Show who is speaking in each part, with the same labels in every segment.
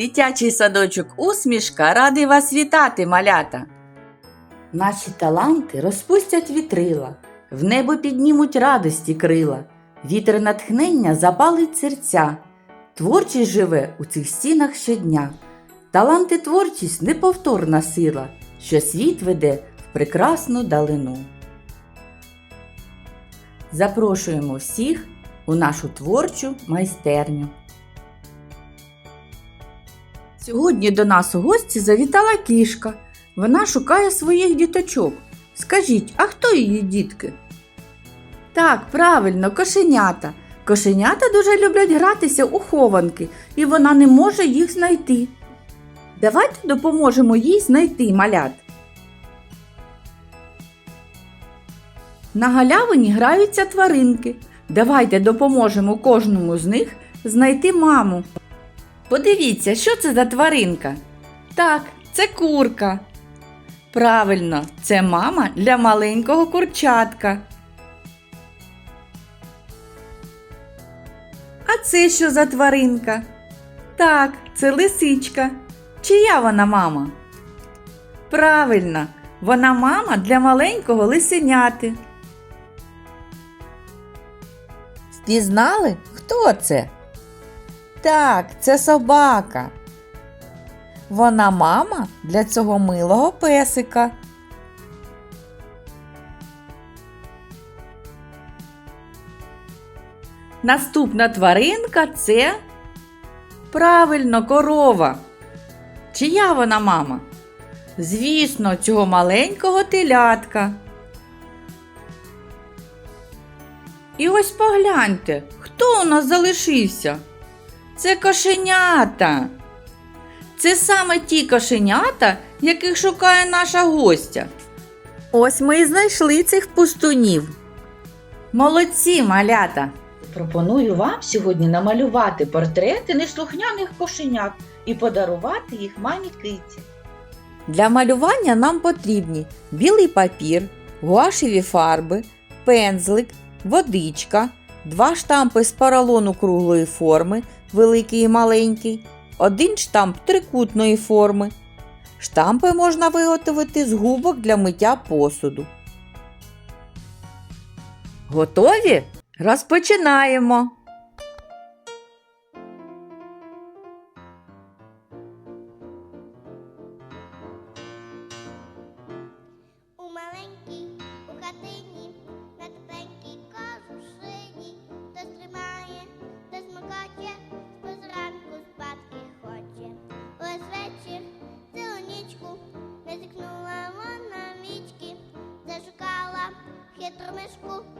Speaker 1: Дитячий садочок усмішка радий вас вітати, малята. Наші таланти розпустять вітрила, в небо піднімуть радості крила, вітер натхнення запалить серця. Творчість живе у цих стінах щодня. Таланти творчість неповторна сила, що світ веде в прекрасну далину. Запрошуємо всіх у нашу творчу майстерню. Сьогодні до нас у гості завітала кішка. Вона шукає своїх діточок. Скажіть, а хто її дітки? Так, правильно, кошенята. Кошенята дуже люблять гратися у хованки, і вона не може їх знайти. Давайте допоможемо їй знайти малят. На галявині граються тваринки. Давайте допоможемо кожному з них знайти маму. Подивіться, що це за тваринка? Так, це курка. Правильно, це мама для маленького курчатка. А це що за тваринка? Так, це лисичка. Чия вона мама? Правильно, вона мама для маленького лисеняти. Впізнали, хто це? Так, це собака. Вона мама для цього милого песика. Наступна тваринка це правильно корова. Чия вона мама? Звісно, цього маленького телятка. І ось погляньте, хто у нас залишився? Це кошенята. Це саме ті кошенята, яких шукає наша гостя. Ось ми і знайшли цих пустунів. Молодці, малята!
Speaker 2: Пропоную вам сьогодні намалювати портрети неслухняних кошенят і подарувати їх мамі киті.
Speaker 1: Для малювання нам потрібні білий папір, гуашеві фарби, пензлик, водичка, два штампи з поролону круглої форми, великий і маленький, один штамп трикутної форми. Штампи можна виготовити з губок для миття посуду. Готові? Розпочинаємо!
Speaker 3: school.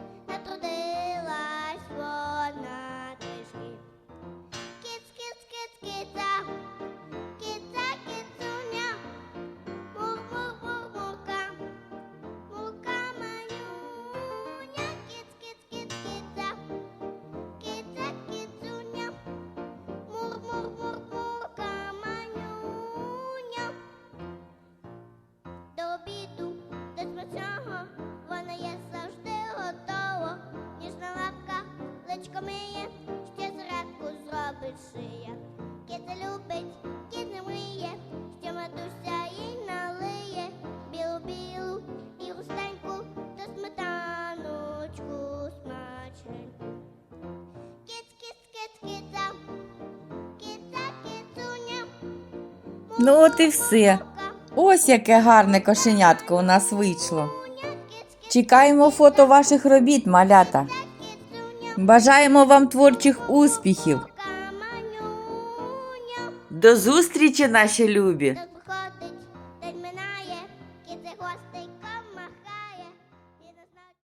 Speaker 3: Зробить шия. Киця любить, кіт не мріє, що матуся їй налиє. Білу-білу і густеньку, та сметаночку смачненьку. Кіц, кіц, кіц, киця, киця, кицуня.
Speaker 1: Ну от і все. Ось яке гарне кошенятко у нас вийшло. Чекаємо фото ваших робіт, малята. Бажаємо вам творчих успіхів. До зустрічі, наші любі!